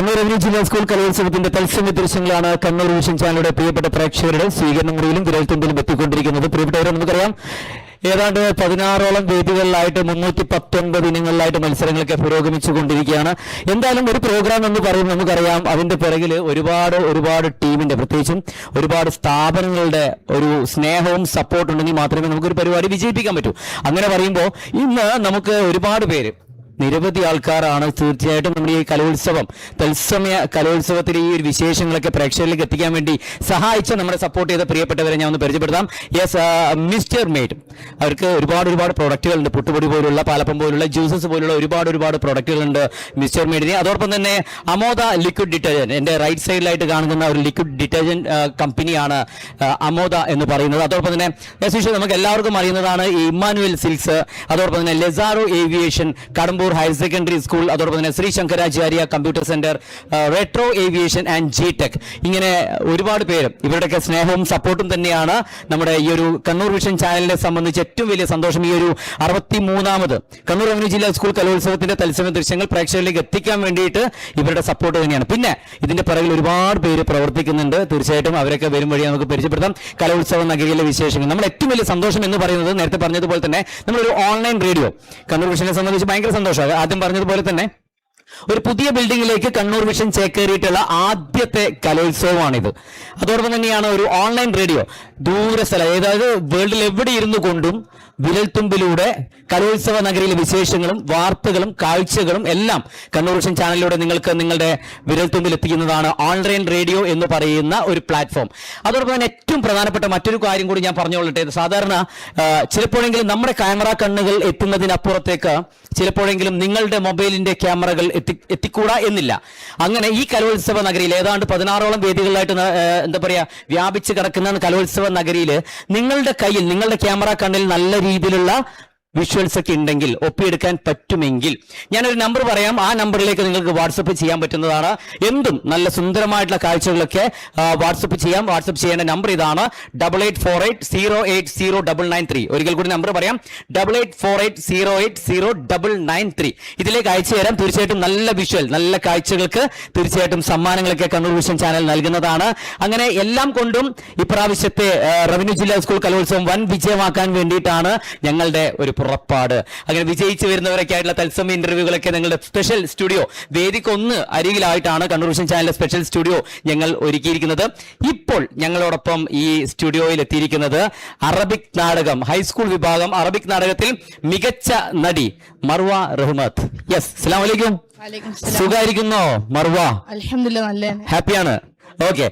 Kannur revenue ജില്ലാ school കലോത്സവത്തിന്റെ തത്സമയ ദൃശ്യങ്ങളാണ് കണ്ണൂർ വിഷൻ ചാനലുടെ പ്രിയപ്പെട്ട പ്രേക്ഷകരുടെ സ്വീകരണ മുറിയിലും വിരൽത്തുമ്പിലും എത്തിക്കൊണ്ടിരിക്കുന്നത്. പ്രിയപ്പെട്ടവരെ നമുക്കറിയാം ഏതാണ്ട് പതിനാറോളം വേദികളിലായിട്ട് മുന്നൂറ്റി പത്തൊൻപത് ഇനങ്ങളിലായിട്ട് മത്സരങ്ങളൊക്കെ പുരോഗമിച്ചു കൊണ്ടിരിക്കുകയാണ് എന്തായാലും ഒരു പ്രോഗ്രാം എന്ന് പറയുമ്പോൾ നമുക്കറിയാം അതിന്റെ പിറകിൽ ഒരുപാട് ഒരുപാട് ടീമിന്റെ പ്രത്യേകിച്ചും ഒരുപാട് സ്ഥാപനങ്ങളുടെ ഒരു സ്നേഹവും സപ്പോർട്ടുണ്ടെങ്കിൽ മാത്രമേ നമുക്കൊരു പരിപാടി വിജയിപ്പിക്കാൻ പറ്റൂ. അങ്ങനെ പറയുമ്പോൾ ഇന്ന് നമുക്ക് ഒരുപാട് പേര് നിരവധി ആൾക്കാരാണ് തീർച്ചയായിട്ടും നമ്മുടെ ഈ കലോത്സവം. തത്സമയ കലോത്സവത്തിലെ ഈ ഒരു വിശേഷങ്ങളൊക്കെ പ്രേക്ഷകരിലേക്ക് എത്തിക്കാൻ വേണ്ടി സഹായിച്ച നമ്മുടെ സപ്പോർട്ട് ചെയ്ത പ്രിയപ്പെട്ടവരെ ഞാൻ ഒന്ന് പരിചയപ്പെടുത്താം. യെസ് മിസ്റ്റർ മെയ്ഡ് അവർക്ക് ഒരുപാട് ഒരുപാട് പ്രൊഡക്റ്റുകളുണ്ട് പുട്ടുപൊടി പോലുള്ള പാലപ്പം പോലുള്ള ജ്യൂസസ് പോലുള്ള ഒരുപാട് ഒരുപാട് പ്രൊഡക്റ്റുകളുണ്ട് മിസ്റ്റർ മെയ്ഡിന് അതോടൊപ്പം തന്നെ അമോദ ലിക്വിഡ് ഡിറ്റർജന്റ് എന്റെ റൈറ്റ് സൈഡിലായിട്ട് കാണുന്ന ഒരു ലിക്വിഡ് ഡിറ്റർജന്റ് കമ്പനിയാണ് അമോദ എന്ന് പറയുന്നത്. അതോടൊപ്പം തന്നെ യെസ് നമുക്ക് എല്ലാവർക്കും അറിയുന്നതാണ് ഈ ഇമ്മാനുവൽ സിൽക്സ് അതോടൊപ്പം തന്നെ Lesaro aviation Kadambur higher secondary school അതോടൊപ്പം തന്നെ Shri Shankaracharya computer centre retro aviation and G tech ഇങ്ങനെ ഒരുപാട് പേരും ഇവരുടെയൊക്കെ സ്നേഹവും സപ്പോർട്ടും തന്നെയാണ് നമ്മുടെ ഈ ഒരു കണ്ണൂർ വിഷൻ ചാനലിനെ സംബന്ധിച്ച് ഏറ്റവും വലിയ സന്തോഷം ഈ ഒരു അറുപത്തി മൂന്നാമത് കണ്ണൂർ റവന്യൂ ജില്ലാ സ്കൂൾ കലോത്സവത്തിന്റെ തത്സമയ ദൃശ്യങ്ങൾ പ്രേക്ഷകരിലേക്ക് എത്തിക്കാൻ വേണ്ടിയിട്ട് ഇവരുടെ സപ്പോർട്ട് തന്നെയാണ്. പിന്നെ ഇതിന്റെ പിറകിൽ ഒരുപാട് പേര് പ്രവർത്തിക്കുന്നുണ്ട്. തീർച്ചയായിട്ടും അവരൊക്കെ വരും വഴി നമുക്ക് പരിചയപ്പെടുത്താം. കലോത്സവ നഗരിയിലെ വിശേഷങ്ങൾ. നമ്മൾ ഏറ്റവും വലിയ സന്തോഷം എന്ന് പറയുന്നത് നേരത്തെ പറഞ്ഞതുപോലെ തന്നെ നമ്മളൊരു ഓൺലൈൻ റേഡിയോ കണ്ണൂർ വിഷനെ സംബന്ധിച്ച് ഭയങ്കര സന്തോഷമാണ് ആദ്യം പറഞ്ഞതുപോലെ തന്നെ ഒരു പുതിയ ബിൽഡിങ്ങിലേക്ക് കണ്ണൂർ വിഷൻ ചേക്കേറിയിട്ടുള്ള ആദ്യത്തെ കലോത്സവമാണിത്. അതോടൊപ്പം തന്നെയാണ് ഒരു ഓൺലൈൻ റേഡിയോ ദൂരസ്ഥല അതായത് വേൾഡിൽ എവിടെ ഇരുന്നു കൊണ്ടും വിരൽത്തുമ്പിലൂടെ കലോത്സവ നഗരിയിലെ വിശേഷങ്ങളും വാർത്തകളും കാഴ്ചകളും എല്ലാം കണ്ണൂർ വിഷൻ ചാനലിലൂടെ നിങ്ങൾക്ക് നിങ്ങളുടെ വിരൽത്തുമ്പിൽ എത്തിക്കുന്നതാണ് ഓൺലൈൻ റേഡിയോ എന്ന് പറയുന്ന ഒരു പ്ലാറ്റ്ഫോം. അതോടൊപ്പം തന്നെ ഏറ്റവും പ്രധാനപ്പെട്ട മറ്റൊരു കാര്യം കൂടി ഞാൻ പറഞ്ഞുകൊള്ളട്ടെ. സാധാരണ ചിലപ്പോഴെങ്കിലും നമ്മുടെ ക്യാമറ കണ്ണുകൾ എത്തുന്നതിനപ്പുറത്തേക്ക് ചിലപ്പോഴെങ്കിലും നിങ്ങളുടെ മൊബൈലിന്റെ ക്യാമറകൾ എത്തി എത്തിക്കൂടാ എന്നില്ല. അങ്ങനെ ഈ കലോത്സവ നഗരിയിൽ ഏതാണ്ട് പതിനാറോളം വേദികളിലായിട്ട് എന്താ പറയാ വ്യാപിച്ച് കിടക്കുന്ന കലോത്സവ നഗരിയിൽ നിങ്ങളുടെ കയ്യിൽ നിങ്ങളുടെ ക്യാമറ കണ്ണിൽ നല്ല രീതിയിലുള്ള വിഷ്വൽസ് ഒക്കെ ഉണ്ടെങ്കിൽ ഒപ്പിയെടുക്കാൻ പറ്റുമെങ്കിൽ ഞാനൊരു നമ്പർ പറയാം. ആ നമ്പറിലേക്ക് നിങ്ങൾക്ക് വാട്സപ്പ് ചെയ്യാൻ പറ്റുന്നതാണ്. എന്തും നല്ല സുന്ദരമായിട്ടുള്ള കാഴ്ചകളൊക്കെ വാട്സപ്പ് ചെയ്യാം. വാട്സപ്പ് ചെയ്യേണ്ട നമ്പർ ഇതാണ് double eight four eight zero eight zero double nine three ഒരിക്കൽ കൂടി നമ്പർ പറയാം. Double eight four eight zero eight zero double nine three ഇതിലേക്ക് അയച്ചു തരാം. തീർച്ചയായിട്ടും നല്ല വിഷ്വൽ നല്ല കാഴ്ചകൾക്ക് തീർച്ചയായിട്ടും സമ്മാനങ്ങളൊക്കെ കണ്ണൂർ വിഷൻ ചാനൽ നൽകുന്നതാണ്. അങ്ങനെ എല്ലാം കൊണ്ടും ഇപ്രാവശ്യത്തെ റവന്യൂ ജില്ലാ സ്കൂൾ കലോത്സവം വൻ വിജയമാക്കാൻ വേണ്ടിയിട്ടാണ് ഞങ്ങളുടെ ഒരു പുറപ്പാട്. അങ്ങനെ വിജയിച്ചു വരുന്നവരൊക്കെ ആയിട്ടുള്ള തത്സമയ ഇന്റർവ്യൂകളൊക്കെ ഞങ്ങളുടെ സ്പെഷ്യൽ സ്റ്റുഡിയോ വേദിക്കൊന്ന് അരികിലായിട്ടാണ് കണ്ണൂർ വിഷൻ ചാനലിലെ സ്പെഷ്യൽ സ്റ്റുഡിയോ ഞങ്ങൾ ഒരുക്കിയിരിക്കുന്നത്. ഇപ്പോൾ ഞങ്ങളോടൊപ്പം ഈ സ്റ്റുഡിയോയിൽ എത്തിയിരിക്കുന്നത് അറബിക് നാടകം ഹൈസ്കൂൾ വിഭാഗം അറബിക് നാടകത്തിൽ മികച്ച നടി മർവ റഹ്മത്ത്. യെസ് അലൈക്കും. വലൈക്കും സലാം. സുഖായിരിക്കുന്നോ മർവ ഹാപ്പിയാണ് ഓക്കെ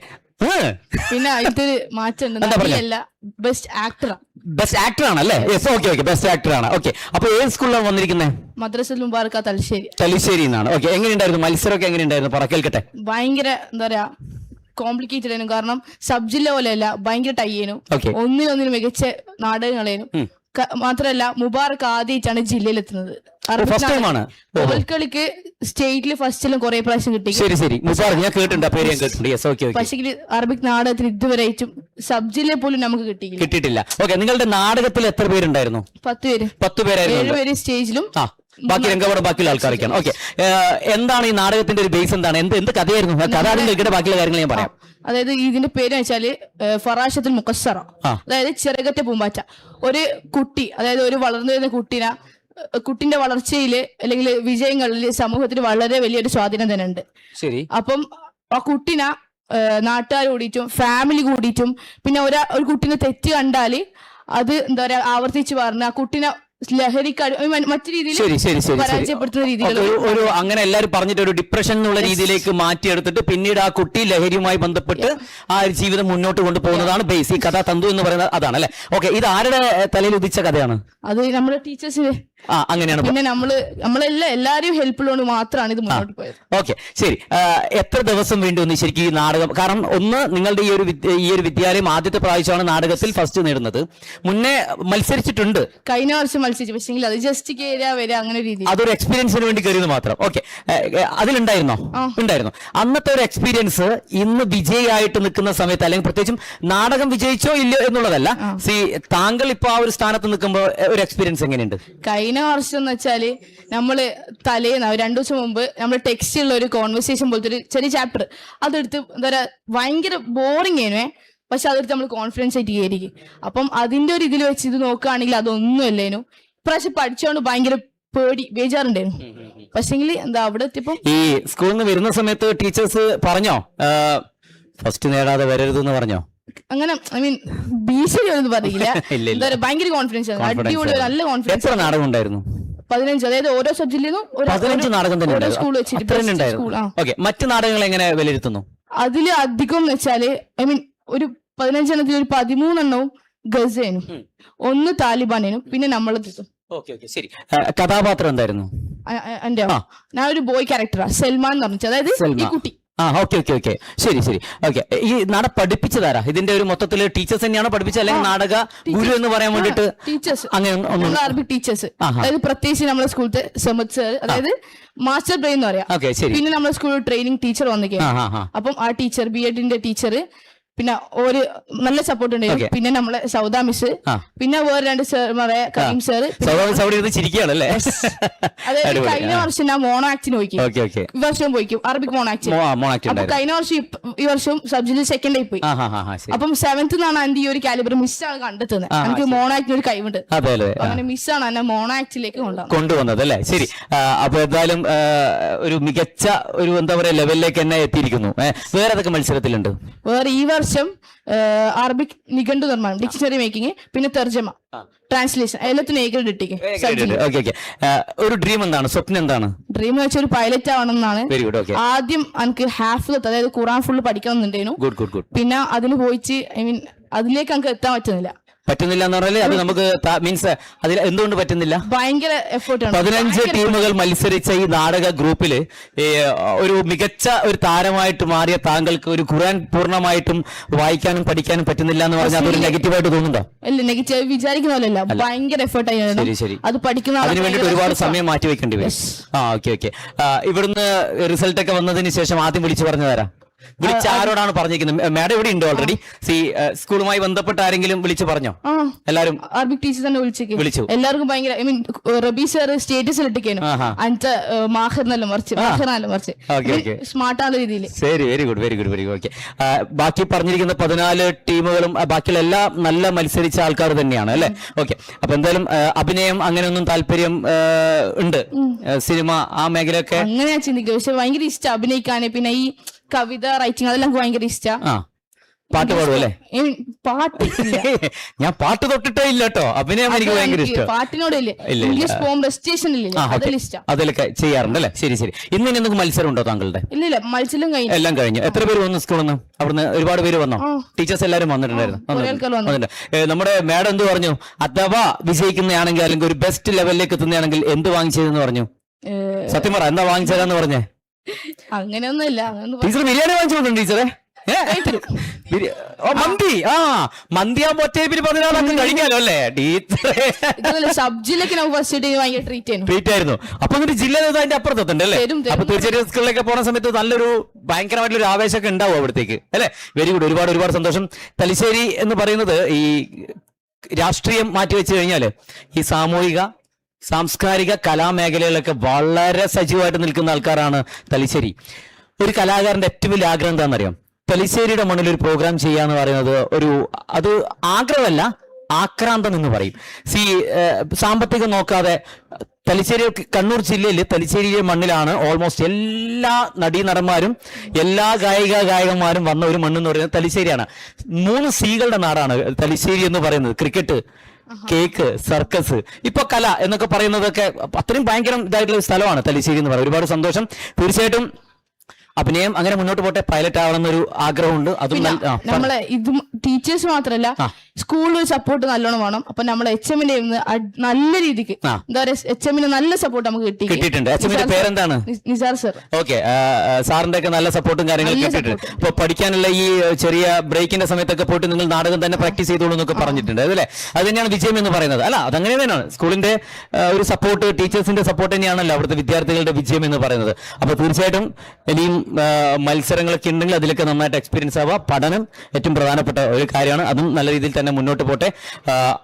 പിന്നെ ഇതൊരു മാറ്റമുണ്ട്. Best ആക്ടറാ best actor yes okay okay best actor ആണ്. ഓക്കെ അപ്പൊ ഏത് സ്കൂളിലാണ് വന്നിരിക്കുന്നത് മദ്രസൽ മുബാർക്ക തലശ്ശേരി. തലശ്ശേരി എന്നാണ് ഓക്കെ എങ്ങനെയുണ്ടായിരുന്നു? മത്സരമൊക്കെ എങ്ങനെയുണ്ടായിരുന്നു? പറ കേൾക്കട്ടെ. ഭയങ്കര എന്താ പറയാ കോംപ്ലിക്കേറ്റഡ് ആയിരുന്നു. കാരണം സബ് ജില്ല പോലെയല്ല ഭയങ്കര ടൈ ആയിരുന്നു. ഒന്നിനൊന്നിന് മികച്ച നാടകങ്ങളായിരുന്നു. മാത്രല്ല മുബാറക്ക് ആദ്യമായിട്ടാണ് ജില്ലയിലെത്തുന്നത്. കോൽക്കളിക്ക് സ്റ്റേറ്റിൽ ഫസ്റ്റിലും കുറെ പ്രാവശ്യം കിട്ടി. ശരി ശരി. ഞാൻ കേട്ടിട്ടുണ്ട് പേര് ഞാൻ കേട്ടിട്ടുണ്ട്. യെസ് ഓക്കെ ഓക്കെ പക്ഷേ അറബിക് നാടകത്തിന് ഇതുവരെ സബ് ജില്ലയിൽ പോലും നമുക്ക് കിട്ടി കിട്ടിയിട്ടില്ല. ഓക്കെ നിങ്ങളുടെ നാടകത്തിൽ എത്ര പേരുണ്ടായിരുന്നു? പത്ത് പേര്. പത്ത് പേരായിരുന്നു ഏഴുപേര് സ്റ്റേജിലും ബാക്കി രംഗവിടെ ബാക്കിയുള്ള ആൾക്കാരൊക്കെയാണ്. ഓക്കെ എന്താണ് ഈ നാടകത്തിന്റെ ഒരു ബേസ് എന്താണ്? എന്ത് എന്ത് കഥയായിരുന്നു? കഥ ആദ്യം കേൾക്കട്ടെ ബാക്കിയുള്ള കാര്യങ്ങൾ ഞാൻ പറയാം. അതായത് ഇതിന്റെ പേര് വെച്ചാൽ ഫറാഷത്തിൽ മുക്കസ്സറ അതായത് ചെറുകറ്റ പൂമ്പാറ്റ. ഒരു കുട്ടി അതായത് ഒരു വളർന്നു വരുന്ന കുട്ടീനെ കുട്ടിന്റെ വളർച്ചയിൽ അല്ലെങ്കിൽ വിജയങ്ങളിൽ സമൂഹത്തിന് വളരെ വലിയൊരു സ്വാധീനം തന്നെ ഉണ്ട് ശരി. അപ്പം ആ കുട്ടിനെ നാട്ടുകാർ കൂടിയിട്ടും ഫാമിലി കൂടിയിട്ടും പിന്നെ ഒരാ ഒരു കുട്ടിനെ തെറ്റ് കണ്ടാൽ അത് എന്താ പറയാ ആവർത്തിച്ച് പറഞ്ഞ് ആ കുട്ടീനെ മറ്റു രീതിയിൽ പരാജയപ്പെടുത്തുന്ന ഒരു- അങ്ങനെ എല്ലാവരും പറഞ്ഞിട്ട് ഒരു ഡിപ്രഷൻ എന്നുള്ള രീതിയിലേക്ക് മാറ്റിയെടുത്തിട്ട് പിന്നീട് ആ കുട്ടി ലഹരിയുമായി ബന്ധപ്പെട്ട് ആ ഒരു ജീവിതം മുന്നോട്ട് കൊണ്ടുപോകുന്നതാണ് ബേസ് ഈ കഥ തന്തു എന്ന് പറയുന്നത് അതാണ് അല്ലെ? ഓക്കെ ഇത് ആരുടെ തലയിൽ ഉദിച്ച കഥയാണ്? അത് നമ്മുടെ ടീച്ചേഴ്സിന് ആ അങ്ങനെയാണ്. പിന്നെ നമ്മൾ നമ്മളെല്ലാം എല്ലാരും ഉള്ളത് മാത്രമാണ് ഇത് മുന്നോട്ട് പോയത്. ഓക്കെ ശരി. എത്ര ദിവസം വേണ്ടി വന്നു ശരിക്കും ഈ നാടകം? കാരണം ഒന്ന് നിങ്ങളുടെ ഈ ഒരു ഈ ഒരു വിദ്യാലയം ആദ്യത്തെ പ്രാവശ്യമാണ് നാടകത്തിൽ ഫസ്റ്റ് നേടുന്നത്. മുന്നേ മത്സരിച്ചിട്ടുണ്ട്. കഴിഞ്ഞ വർഷം മത്സരിച്ചു. പക്ഷെങ്കിൽ അത് ജസ്റ്റ് കയറുക വരിക അങ്ങനെ രീതി അതൊരു എക്സ്പീരിയൻസിന് വേണ്ടി കയറിയത് മാത്രം. ഓക്കെ അതിലുണ്ടായിരുന്നോ. ഉണ്ടായിരുന്നു. അന്നത്തെ ഒരു എക്സ്പീരിയൻസ് ഇന്ന് വിജയിയായിട്ട് നിൽക്കുന്ന സമയത്ത് അല്ലെങ്കിൽ പ്രത്യേകിച്ചും നാടകം വിജയിച്ചോ ഇല്ലയോ എന്നുള്ളതല്ല സി താങ്കൾ ഇപ്പൊ ആ ഒരു സ്ഥാനത്ത് നിൽക്കുമ്പോൾ ഒരു എക്സ്പീരിയൻസ് എങ്ങനെയുണ്ട്? കഴിഞ്ഞ വർഷം എന്ന് വെച്ചാൽ നമ്മൾ തലേന്ന് രണ്ടു ദിവസം മുമ്പ് നമ്മൾ ടെക്സ്റ്റ് ഉള്ള ഒരു കോൺവെർസേഷൻ പോലത്തെ ഒരു ചെറിയ ചാപ്റ്റർ അതെടുത്ത് എന്താ പറയാ ഭയങ്കര ബോറിംഗ് ആയിരുന്നേ. പക്ഷെ അതെടുത്ത് നമ്മൾ കോൺഫിഡൻസ് ആയിട്ട് കയറിക്കും അപ്പം അതിന്റെ ഒരു ഇതിൽ വെച്ച് ഇത് നോക്കുകയാണെങ്കിൽ അതൊന്നും അല്ലേനു ഇപ്രാവശ്യം പഠിച്ചോണ്ട് ഭയങ്കര പേടി ബേജാറുണ്ടായിരുന്നു. പക്ഷെങ്കിൽ എന്താ അവിടെ എത്തിയപ്പോ ഈ സ്കൂളിൽ നിന്ന് വരുന്ന സമയത്ത് ടീച്ചേഴ്സ് പറഞ്ഞോ? ഫസ്റ്റ് നേടാതെ വരരുതെന്ന് പറഞ്ഞോ? അങ്ങനെ ഐ മീൻ ഭീഷണി ഒന്നും പറയില്ല. എന്താ ഭയങ്കര കോൺഫിഡൻസ് ആണ് അടിപൊളി നല്ല കോൺഫിഡൻസ് എത്ര നാടകം ഉണ്ടായിരുന്നു? പതിനഞ്ച് അതായത് ഓരോ സബ്ജക്റ്റിൽ നിന്നും പതിനഞ്ച് നാടകം തന്നെ സ്കൂൾ വെച്ചിട്ട് മറ്റു നാടകങ്ങൾ എങ്ങനെ വിലയിരുത്തുന്നു? അതിൽ അധികം എന്ന് വെച്ചാൽ ഐ മീൻ ഒരു പതിനഞ്ചെണ്ണത്തിൽ ഒരു പതിമൂന്നെണ്ണവും ഗസേനും. ഒന്ന് താലിബാനേനും പിന്നെ നമ്മളെ ഓക്കെ ഓക്കെ. ശരി. കഥാപാത്രം എന്തായിരുന്നു? എന്റെ ഞാൻ ഒരു ബോയ് ക്യാരക്ടറാ സൽമാൻ എന്ന് പറഞ്ഞു അതായത് ഈ കുട്ടി. ആ ഓക്കെ ഓക്കെ ഓക്കെ. ശരി ശരി. ഓക്കെ. ഈ നട പഠിപ്പിച്ചതാരാ? ഇതിന്റെ ഒരു മൊത്തത്തിൽ ടീച്ചേഴ്സ് തന്നെയാണോ പഠിപ്പിച്ചത്? അല്ലെങ്കിൽ നാടക ഗുരു എന്ന് പറയാൻ വേണ്ടിട്ട് ടീച്ചേഴ്സ്. അങ്ങനെ അറബിക് ടീച്ചേഴ്സ്. അതായത് പ്രത്യേകിച്ച് നമ്മുടെ സ്കൂളിലെ സമത് സർ അതായത് മാസ്റ്റർ ബ്രെയിൻ എന്ന് പറയാം. ഓക്കെ ശരി. പിന്നെ നമ്മുടെ സ്കൂളിൽ ട്രെയിനിങ് ടീച്ചർ വന്നിരിക്കും അപ്പം ആ ടീച്ചർ ബി എഡിന്റെ ടീച്ചർ പിന്നെ ഒരു നല്ല സപ്പോർട്ട് ഉണ്ട്. ഉണ്ടായിരുന്നു പിന്നെ നമ്മളെ സൗദാ മിസ് പിന്നെ വേറെ രണ്ട് സാർമാരെ കരീം സാർ ചിരിക്കുകയാണല്ലേ? അതായത് കഴിഞ്ഞ വർഷം ഞാൻ മോണോ ആക്ടിന് പോയിക്കും. ഈ വർഷവും പോയിക്കും. അറബിക് മോണോ അപ്പൊ കഴിഞ്ഞ വർഷം ഈ വർഷം സബ്ജക്ട് സെക്കൻഡ് ആയി പോയി. അപ്പം സെവൻത്ത് നിന്നാണ് എന്റെ ഈ ഒരു കാലിബർ മിസ്സാണ് കണ്ടെത്തുന്നത് എനിക്ക്. മോണോ ആക്ടിന് ഒരു കഴിവുണ്ട്. അങ്ങനെ മിസ്സാണ് എന്നെ മോണോ ആക്ടിലേക്ക് കൊണ്ടുവന്നത്. അല്ലേ? ശരി. അപ്പൊ എന്തായാലും ഒരു മികച്ച ഒരു എന്താ പറയാ ലെവലിലേക്ക് തന്നെ എത്തിയിരിക്കുന്നു. വേറെ ഏതൊക്കെ മത്സരത്തിലുണ്ട്? വേറെ ഈ വർഷം അറബിക് നിഘണ്ടു നിർമ്മാണം ഡിക്ഷണറി മേക്കിംഗ് പിന്നെ തെർജമ ട്രാൻസ്ലേഷൻ എല്ലാത്തിനും ഓക്കെ ഓക്കെ. ഒരു ഡ്രീം എന്താണ്? സ്വപ്നം എന്താണ്? ഡ്രീം വെച്ച ഒരു പൈലറ്റ് ആവണം എന്നാണ് വെരി ഗുഡ് ഓക്കെ ആദ്യം എനിക്ക് ഹാഫ് അതായത് ഖുറാൻ ഫുള്ള് പഠിക്കണം എന്നുണ്ടായിരുന്നു. ഗുഡ് ഗുഡ് ഗുഡ് പിന്നെ അതിന് പോയിച്ച് ഐ മീൻ അതിലേക്ക് എനിക്ക് എത്താൻ പറ്റുന്നില്ല. പറ്റുന്നില്ല എന്ന് പറഞ്ഞാൽ അത് നമുക്ക് മീൻസ് അതിൽ എന്തുകൊണ്ട് പറ്റുന്നില്ല? ഭയങ്കര എഫേർട്ട് പതിനഞ്ച് ആണ്. ടീമുകൾ മത്സരിച്ച ഈ നാടക ഗ്രൂപ്പിൽ ഒരു മികച്ച ഒരു താരമായിട്ട് മാറിയ താങ്കൾക്ക് ഒരു ഖുറാൻ പൂർണമായിട്ടും വായിക്കാനും പഠിക്കാനും പറ്റുന്നില്ല എന്ന് പറഞ്ഞാൽ അതൊരു നെഗറ്റീവായിട്ട് തോന്നുന്നുണ്ടോ? അല്ല നെഗറ്റീവ് വിചാരിക്കുന്ന പോലെയല്ല ഭയങ്കര എഫേർട്ട് ശരി. അത് പഠിക്കുന്ന അതിന് അതിനു ഒരുപാട് സമയം മാറ്റി വെക്കേണ്ടി വരും ആ ഓക്കെ ഓക്കെ. ഇവിടുന്ന് റിസൾട്ട് ഒക്കെ വന്നതിന് ശേഷം ആദ്യം വിളിച്ചു പറഞ്ഞു തരാം വിളിച്ച ആരോടാണ് പറഞ്ഞിരിക്കുന്നത്. മാഡം ഇവിടെ ഉണ്ട് ഓൾറെഡി സി സ്കൂളുമായി ബന്ധപ്പെട്ട ആരെങ്കിലും വിളിച്ചു പറഞ്ഞോ? എല്ലാവരും എല്ലാരും? അറബിക് ടീച്ചർ തന്നെ വിളിച്ചു. എല്ലാവർക്കും ഭയങ്കര ഐ മീൻ റബി സാർ സ്റ്റേറ്റസിൽ ഇട്ടിക്കേനു അഞ്ച എന്നെല്ലാം മറിച്ച് മാഹർ എന്നെല്ലാം മറിച്ച്. സ്മാർട്ടാണ് രീതിയിൽ. ശരി very good very good very good okay ബാക്കി പറഞ്ഞിരിക്കുന്ന പതിനാല് ടീമുകളും ബാക്കിയുള്ള എല്ലാ നല്ല മത്സരിച്ച ആൾക്കാർ തന്നെയാണ് അല്ലെ? ഓക്കെ അപ്പൊ എന്തായാലും അഭിനയം അങ്ങനെയൊന്നും താല്പര്യം ഉണ്ട്. സിനിമ ആ മേഖലയൊക്കെ അങ്ങനെയാ ചിന്തിക്കുക. പക്ഷെ ഭയങ്കര ഇഷ്ടം അഭിനയിക്കാന്. പിന്നെ ഈ കവിത റൈറ്റിംഗ് അതെല്ലാം എനിക്ക് ഭയങ്കര ഇഷ്ടാ. പാട്ട് പാടുവല്ലേ? പാട്ട്. ഞാൻ പാട്ട് തൊട്ടിട്ടേ ഇല്ല കേട്ടോ അഭിനയം എനിക്ക് ഭയങ്കര ഇഷ്ടം. ഇംഗ്ലീഷ് പോം അതിലൊക്കെ ചെയ്യാറുണ്ട് അല്ലേ? ശരി ശരി. ഇന്ന് ഇനി എന്തെങ്കിലും മത്സരം ഉണ്ടോ താങ്കളുടെ? ഇല്ല ഇല്ല. മത്സരം കഴിഞ്ഞു. എല്ലാം കഴിഞ്ഞു. എത്ര പേര് വന്നു സ്കൂളിൽ നിന്ന് അവിടുന്ന് ഒരുപാട് പേര് വന്നോ? ടീച്ചേഴ്സ് എല്ലാരും വന്നിട്ടുണ്ടായിരുന്നു. നമ്മുടെ മാഡം എന്ത് പറഞ്ഞു? അഥവാ വിജയിക്കുന്നതാണെങ്കിൽ അല്ലെങ്കിൽ ഒരു ബെസ്റ്റ് ലെവലിലേക്ക് എത്തുന്നതാണെങ്കിൽ എന്ത് വാങ്ങിച്ചതെന്ന് പറഞ്ഞു? സത്യം പറ എന്താ വാങ്ങിച്ചതെന്ന് പറഞ്ഞേ? അങ്ങനെയൊന്നും ഇല്ല ടീച്ചർ ബിരിയാണി ടീച്ചറെ. മന്തി. ആ ഒറ്റ പിന്നെ പതിനാളൊക്കെ അല്ലേ? സബ്ജിയിലേക്ക് ട്രീറ്റ് ആയിരുന്നു. അപ്പൊ എന്നിട്ട് ജില്ല അതിന്റെ അപ്പുറത്തെത്തുണ്ട് അല്ലേ. അപ്പൊ തീർച്ചയായിട്ടും സ്കൂളിലേക്ക് പോണ സമയത്ത് നല്ലൊരു ഭയങ്കരമായിട്ടുള്ള ഒരു ആവേശമൊക്കെ ഉണ്ടാവും അവിടത്തേക്ക്. അല്ലെ? വെരി ഗുഡ് ഒരുപാട് ഒരുപാട് സന്തോഷം. തലശ്ശേരി എന്ന് പറയുന്നത് ഈ രാഷ്ട്രീയം മാറ്റി വെച്ച് കഴിഞ്ഞാൽ ഈ സാമൂഹിക സാംസ്കാരിക കലാമേഖലകളിലൊക്കെ വളരെ സജീവമായിട്ട് നിൽക്കുന്ന ആൾക്കാരാണ് തലശ്ശേരി. ഒരു കലാകാരന്റെ ഏറ്റവും വലിയ ആഗ്രഹം എന്താണെന്നറിയാം? തലശ്ശേരിയുടെ മണ്ണിൽ ഒരു പ്രോഗ്രാം ചെയ്യുക ചെയ്യാന്ന് പറയുന്നത് ഒരു അത് ആഗ്രഹമല്ല ആക്രാന്തം എന്ന് പറയും. സി സാമ്പത്തികം നോക്കാതെ തലശ്ശേരി കണ്ണൂർ ജില്ലയിൽ തലശ്ശേരിയിലെ മണ്ണിലാണ് ഓൾമോസ്റ്റ് എല്ലാ നടീനടന്മാരും എല്ലാ ഗായിക ഗായകന്മാരും വന്ന ഒരു മണ്ണെന്ന് പറയുന്നത് തലശ്ശേരിയാണ്. മൂന്ന് സീകളുടെ നാടാണ് തലശ്ശേരി എന്ന് പറയുന്നത്. ക്രിക്കറ്റ് കേക്ക് സർക്കസ് ഇപ്പൊ കല എന്നൊക്കെ പറയുന്നതൊക്കെ അത്രയും ഭയങ്കര ഇതായിട്ടുള്ള സ്ഥലമാണ് തലശ്ശേരി എന്ന് പറയുന്നത്. ഒരുപാട് സന്തോഷം. തീർച്ചയായിട്ടും അഭിനയം അങ്ങനെ മുന്നോട്ട് പോട്ടെ. പൈലറ്റ് ആവണം എന്നൊരു ആഗ്രഹമുണ്ട്. അതും. നമ്മളെ ഇത് ടീച്ചേഴ്സ് മാത്രല്ല. സ്കൂളിൽ സപ്പോർട്ട് നല്ലോണം വേണം. അപ്പൊ നമ്മൾ എച്ച് എമ്മിന്റെ നല്ല രീതിക്ക്. എന്താ പറയാ എച്ച് എമ്മിന് നല്ല സപ്പോർട്ട് നമുക്ക് കിട്ടി. കിട്ടിയിട്ടുണ്ട്. എച്ച് എമ്മിന്റെ പേരെന്താണ്? നിസാർ സർ ഓക്കെ സാറിന്റെ ഒക്കെ നല്ല സപ്പോർട്ടും കാര്യങ്ങളും കിട്ടിയിട്ടുണ്ട്. അപ്പൊ പഠിക്കാനുള്ള ഈ ചെറിയ ബ്രേക്കിന്റെ സമയത്തൊക്കെ പോയിട്ട് നിങ്ങൾ നാടകം തന്നെ പ്രാക്ടീസ് ചെയ്തോളൂ എന്നൊക്കെ പറഞ്ഞിട്ടുണ്ട്. അതല്ലേ? അത് തന്നെയാണ് വിജയം എന്ന് പറയുന്നത്. അല്ല അതങ്ങനെ തന്നെയാണ്. സ്കൂളിന്റെ ഒരു സപ്പോർട്ട് ടീച്ചേഴ്സിന്റെ സപ്പോർട്ട് തന്നെയാണല്ലോ അവിടുത്തെ വിദ്യാർത്ഥികളുടെ വിജയം എന്ന് പറയുന്നത്. അപ്പൊ തീർച്ചയായിട്ടും ഇനിയും മത്സരങ്ങളൊക്കെ ഉണ്ടെങ്കിൽ അതിലൊക്കെ നന്നായിട്ട് എക്സ്പീരിയൻസ് ആവുക. പഠനം ഏറ്റവും പ്രധാനപ്പെട്ട ഒരു കാര്യമാണ്. അതും നല്ല രീതിയിൽ തന്നെ മുന്നോട്ട് പോട്ടെ.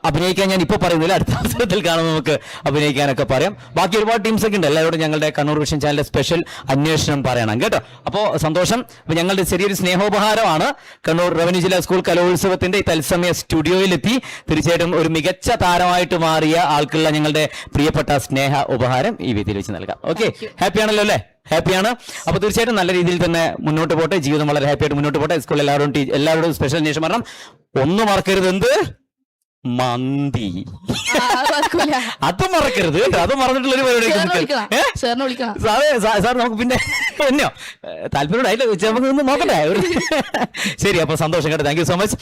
അഭിനയിക്കാൻ ഞാൻ ഇപ്പോൾ പറയുന്നില്ല. അടുത്ത അവസരത്തിൽ കാണുമ്പോൾ നമുക്ക് അഭിനയിക്കാനൊക്കെ പറയാം. ബാക്കി ഒരുപാട് ടീംസ് ഒക്കെ ഉണ്ട്. എല്ലാവരോടും ഞങ്ങളുടെ കണ്ണൂർ വിഷൻ ചാനലിന്റെ സ്പെഷ്യൽ അന്വേഷണം പറയണം. കേട്ടോ? അപ്പോൾ സന്തോഷം. അപ്പോൾ ഞങ്ങളുടെ ചെറിയൊരു സ്നേഹോപഹാരമാണ്. കണ്ണൂർ റവന്യൂ ജില്ലാ സ്കൂൾ കലോത്സവത്തിന്റെ ഈ തത്സമയ സ്റ്റുഡിയോയിലെത്തി തീർച്ചയായിട്ടും ഒരു മികച്ച താരമായിട്ട് മാറിയ ആൾക്കുള്ള ഞങ്ങളുടെ പ്രിയപ്പെട്ട സ്നേഹ ഉപഹാരം ഈ വീതിയിൽ വെച്ച് നൽകാം. ഓക്കെ ഹാപ്പി ആണല്ലോ അല്ലേ? ഹാപ്പിയാണ്. അപ്പൊ തീർച്ചയായിട്ടും നല്ല രീതിയിൽ തന്നെ മുന്നോട്ട് പോട്ടെ. ജീവിതം വളരെ ഹാപ്പി ആയിട്ട് മുന്നോട്ട് പോട്ടെ. സ്കൂളിൽ എല്ലാവരും എല്ലാവരോടും സ്പെഷ്യൽ അന്വേഷണം പറയണം ഒന്നും മറക്കരുത് എന്ത്? മന്തി. അത് മറക്കരുത് അത് മറന്നിട്ടുള്ള ഒരു പരിപാടി സാറേ സാർ നമുക്ക് പിന്നെ എന്നോ താല്പര്യം നമുക്ക് നോക്കട്ടെ. ശരി അപ്പൊ സന്തോഷം കേട്ടോ. Thank you so much